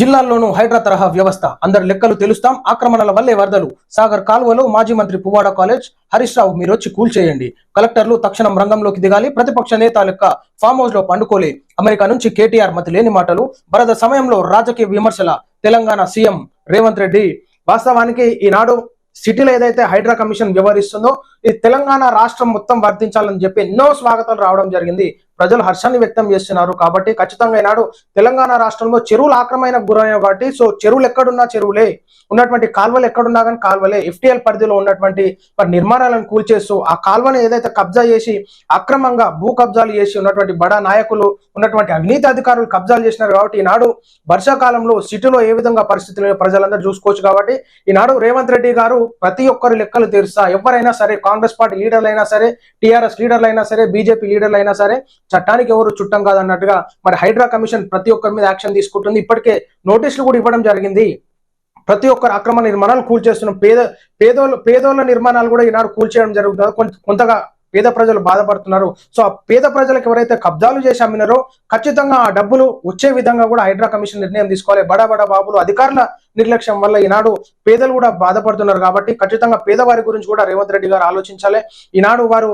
జిల్లాల్లోనూ హైడ్రా తరహా వ్యవస్థ. అందరి లెక్కలు తెలుస్తాం. ఆక్రమణల వల్లే వరదలు. సాగర్ కాల్వలో మాజీ మంత్రి పువ్వాడ కాలేజ్. హరీష్ రావు మీరొచ్చి కూల్చేయండి కలెక్టర్లు తక్షణం రంగంలోకి దిగాలి. ప్రతిపక్ష నేత లెక్క ఫామ్ హౌస్లో పండుకోలే. అమెరికా నుంచి కేటీఆర్ మతి లేని మాటలు. వరద సమయంలో రాజకీయ విమర్శల తెలంగాణ సీఎం రేవంత్ రెడ్డి వాస్తవానికి ఈనాడు సిటీలో ఏదైతే హైడ్రా కమిషన్ వ్యవహరిస్తుందో ఈ తెలంగాణ రాష్ట్రం మొత్తం వర్తించాలని చెప్పి ఎన్నో స్వాగతాలు రావడం జరిగింది. ప్రజలు హర్షాన్ని వ్యక్తం చేస్తున్నారు. కాబట్టి ఖచ్చితంగా ఈనాడు తెలంగాణ రాష్ట్రంలో చెరువులు ఆక్రమణకు గురయ్యాయి కాబట్టి సో చెరువులు ఎక్కడున్నా చెరువులే. ఉన్నటువంటి కాల్వలు ఎక్కడున్నా కానీ కాల్వలే. ఎఫ్టీఎల్ పరిధిలో ఉన్నటువంటి మరి నిర్మాణాలను కూల్చేస్తూ ఆ కాల్వను ఏదైతే కబ్జా చేసి అక్రమంగా భూ కబ్జాలు చేసి ఉన్నటువంటి బడా నాయకులు ఉన్నటువంటి అవినీతి అధికారులు కబ్జాలు చేసినారు కాబట్టి ఈనాడు వర్షాకాలంలో సిటీలో ఏ విధంగా పరిస్థితులు ప్రజలందరూ చూసుకోవచ్చు కాబట్టి ఈనాడు రేవంత్ రెడ్డి గారు ప్రతి ఒక్కరి లెక్కలు తీరుస్తా. ఎవరైనా సరే కాంగ్రెస్ పార్టీ లీడర్లు అయినా సరే టీఆర్ఎస్ లీడర్లు అయినా సరే బీజేపీ లీడర్లు అయినా సరే చట్టానికి ఎవరు చుట్టం కాదన్నట్టుగా మరి హైడ్రా కమిషన్ ప్రతి ఒక్కరి మీద యాక్షన్ తీసుకుంటుంది. ఇప్పటికే నోటీసులు కూడా ఇవ్వడం జరిగింది. ప్రతి ఒక్కరు అక్రమ నిర్మాణాలు కూల్చేస్తున్నాం పేద పేదోళ్ళ పేదోళ్ళ నిర్మాణాలు కూడా ఈనాడు కూల్చేయడం జరుగుతుంది. కొంత- కొంతగా పేద ప్రజలు బాధపడుతున్నారు. సో ఆ పేద ప్రజలకు ఎవరైతే కబ్జాలు చేసి అమ్మినారో ఖచ్చితంగా ఆ డబ్బులు వచ్చే విధంగా కూడా హైడ్రా కమిషన్ నిర్ణయం తీసుకోవాలి. బడా బడా బాబులు అధికారుల నిర్లక్ష్యం వల్ల ఈనాడు పేదలు కూడా బాధపడుతున్నారు కాబట్టి ఖచ్చితంగా పేదవారి గురించి కూడా రేవంత్ రెడ్డి గారు ఆలోచించాలి. ఈనాడు వారు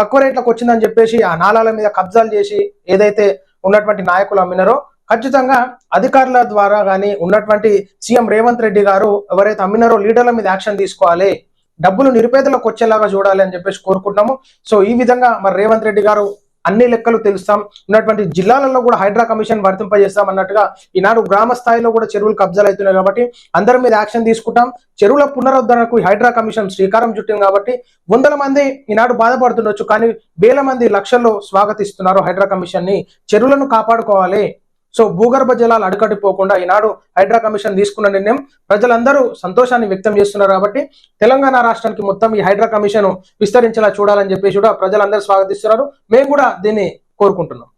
తక్కువ రేట్లకు వచ్చిందని చెప్పేసి ఆ నాలాల మీద కబ్జాలు చేసి ఏదైతే ఉన్నటువంటి నాయకులు అమ్మినారో ఖచ్చితంగా అధికారుల ద్వారా కానీ ఉన్నటువంటి సీఎం రేవంత్ రెడ్డి గారు ఎవరైతే అమ్మినారో లీడర్ల మీద యాక్షన్ తీసుకోవాలి. డబ్బులు నిరుపేదలకు వచ్చేలాగా చూడాలి అని చెప్పేసి కోరుకుంటున్నాము. సో ఈ విధంగా మరి రేవంత్ రెడ్డి గారు అన్ని లెక్కలు తెలుస్తాం. ఉన్నటువంటి జిల్లాలలో కూడా హైడ్రా కమిషన్ వర్తింపజేస్తాం అన్నట్టుగా ఈనాడు గ్రామ స్థాయిలో కూడా చెరువులు కబ్జాలు అవుతున్నాయి కాబట్టి అందరి మీద యాక్షన్ తీసుకుంటాం. చెరువుల పునరుద్ధరణకు హైడ్రా కమిషన్ శ్రీకారం చుట్టింది కాబట్టి వందల మంది ఈనాడు బాధపడుతుండొచ్చు. కానీ వేల మంది లక్షల్లో స్వాగతిస్తున్నారు హైడ్రా కమిషన్ని చెరువులను కాపాడుకోవాలి. సో భూగర్భ జలాలు అడుకట్టిపోకుండా ఈనాడు హైడ్రా కమిషన్ తీసుకున్న నిర్ణయం ప్రజలందరూ సంతోషాన్ని వ్యక్తం చేస్తున్నారు కాబట్టి తెలంగాణ రాష్ట్రానికి మొత్తం ఈ హైడ్రా కమిషన్ విస్తరించేలా చూడాలని చెప్పేసి కూడా ప్రజలందరూ స్వాగతిస్తున్నారు. మేము కూడా దీన్ని కోరుకుంటున్నాం.